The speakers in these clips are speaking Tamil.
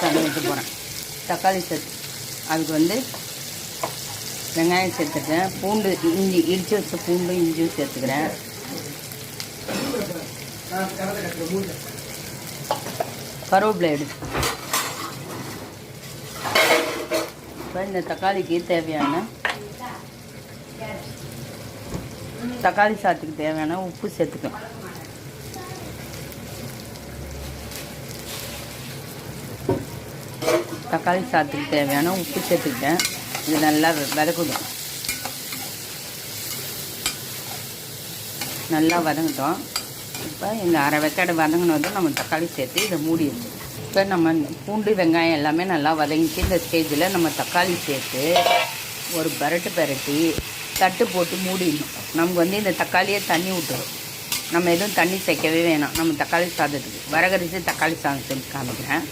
சாதம் வைக்க போகிறேன் தக்காளி சேர்த்து அதுக்கு வந்து வெங்காயம் சேர்த்துக்கிறேன். பூண்டு இஞ்சி இடித்து வச்ச பூண்டு இஞ்சியும் சேர்த்துக்கிறேன். கருவேப்பிலை எடுத்து இப்போ இந்த தக்காளிக்கு தேவையான தக்காளி சாத்துக்கு தேவையான உப்பு சேர்த்துக்கலாம். தக்காளி சாத்துக்கு தேவையான உப்பு சேர்த்துக்கிட்டேன். இது நல்லா வதக்குதும் நல்லா வதங்கட்டும். இப்போ இந்த அரை வெக்காடு வதங்கினதும் நம்ம தக்காளி சேர்த்து இதை மூடி இப்போ நம்ம இந்த பூண்டு வெங்காயம் எல்லாமே நல்லா வதங்கிட்டு இந்த ஸ்டேஜில் நம்ம தக்காளி சேர்த்து ஒரு பரட்டு பரட்டி தட்டு போட்டு மூடிடணும். நமக்கு வந்து இந்த தக்காளியே தண்ணி விட்டுரும் நம்ம எதுவும் தண்ணி சேர்க்கவே வேணாம். நம்ம தக்காளி சாதத்துக்கு. வரகரிசி தக்காளி சாதம் செஞ்சு காமிக்கிறேன்.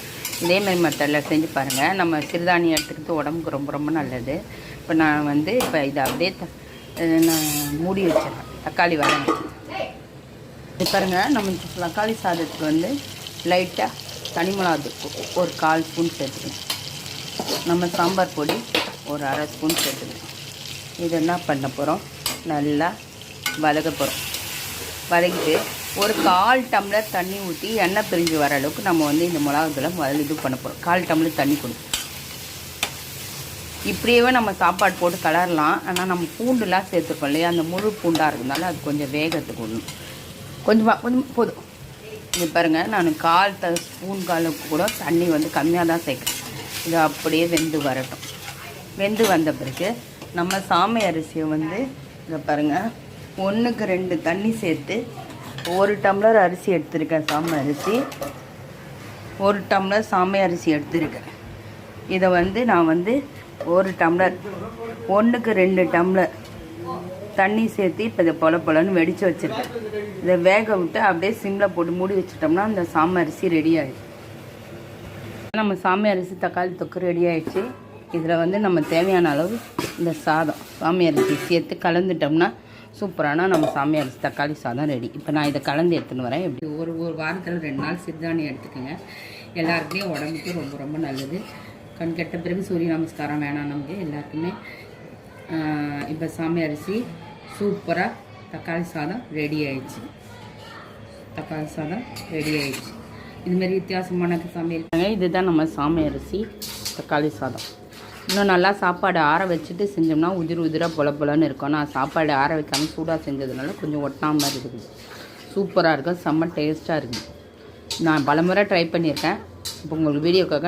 இதேமாரி மெத்தடில் செஞ்சு பாருங்கள் நம்ம சிறுதானியம் எடுத்துக்கிறது உடம்புக்கு ரொம்ப ரொம்ப நல்லது. இப்போ நான் வந்து இப்போ இதை அப்படியே த நான் மூடி வச்சிடறேன். தக்காளி வரங்க இது பாருங்கள் நம்ம தக்காளி சாதத்துக்கு வந்து லைட்டாக தனி மிளகாத்தூள் ஒரு கால் ஸ்பூன் சேர்த்துக்கணும். நம்ம சாம்பார் பொடி ஒரு அரை ஸ்பூன் சேர்த்துக்கணும். இதெல்லாம் என்ன பண்ண போகிறோம் நல்லா வதக்க போகிறோம் வதக்கிட்டு ஒரு கால் டம்ளர் தண்ணி ஊற்றி எண்ணெய் பிரிஞ்சு வர அளவுக்கு நம்ம வந்து இந்த மிளகாத்தூளை முதல்ல இது பண்ண போகிறோம் கால் டம்ளர் தண்ணி கொடுக்கும் இப்படியே நம்ம சாப்பாடு போட்டு கலரலாம் ஆனால் நம்ம பூண்டுலாம் சேர்த்துருக்கோம் இல்லையா? அந்த முழு பூண்டாக இருக்கிறதுனால அது கொஞ்சம் வேகத்துக்கு விடணும். கொஞ்சமாக கொஞ்சம் போதும். இது பாருங்கள் நான் கால் த ஸ்பூன் காலுக்கு கூட தண்ணி வந்து கம்மியாக தான் சேர்க்குறேன். இது அப்படியே வெந்து வரட்டும். வெந்து வந்த பிறகு நம்ம சாமை அரிசியை வந்து இதை பாருங்கள் ஒன்றுக்கு ரெண்டு தண்ணி சேர்த்து ஒரு டம்ளர் அரிசி எடுத்திருக்கேன் சாமை அரிசி. ஒரு டம்ளர் சாமை அரிசி எடுத்திருக்கேன். இதை வந்து நான் வந்து ஒரு டம்ளர் ஒன்றுக்கு ரெண்டு டம்ளர் தண்ணி சேர்த்து இப்போ இதை பொல பொலன்னு வெடித்து வச்சுருக்கேன். இதை வேக விட்டு அப்படியே சிம்மில் போட்டு மூடி வச்சுட்டோம்னா அந்த சாமை அரிசி ரெடி ஆகிடுச்சு நம்ம சாமி அரிசி தக்காளி தொக்கு ரெடி ஆகிடுச்சு இதில் வந்து நம்ம தேவையான அளவு இந்த சாதம் சாமி அரிசி சேர்த்து கலந்துட்டோம்னா சூப்பரான நம்ம சாமி அரிசி தக்காளி சாதம் ரெடி இப்போ நான் இதை கலந்து எடுத்துன்னு வரேன். எப்படி ஒரு ஒரு வாரத்தில் ரெண்டு நாள் சிறுதானியம் எடுத்துக்கோங்க. எல்லாருக்குமே உடம்புக்கு ரொம்ப ரொம்ப நல்லது. கண் கெட்ட பிறகு சூரிய நமஸ்காரம் வேணாம் நமக்கு எல்லாருக்குமே. இப்போ சாமி அரிசி சூப்பராக தக்காளி சாதம் ரெடி ஆயிடுச்சு. தக்காளி சாதம் ரெடி ஆயிடுச்சு. இதுமாரி வித்தியாசமான சமையல் இதுதான் நம்ம சாமி அரிசி தக்காளி சாதம். இன்னும் நல்லா சாப்பாடு ஆற வச்சுட்டு செஞ்சோம்னா உதிர் உதிராக பொல பொலன்னு இருக்கும். நான் சாப்பாடு ஆற வைக்காமல் சூடாக செஞ்சதுனால கொஞ்சம் ஒட்டாம மாதிரி இருக்குது. சூப்பராக இருக்கும். செம்ம டேஸ்ட்டாக இருக்குது. நான் பலமுறை ட்ரை பண்ணியிருக்கேன். இப்போ உங்களுக்கு வீடியோக்காக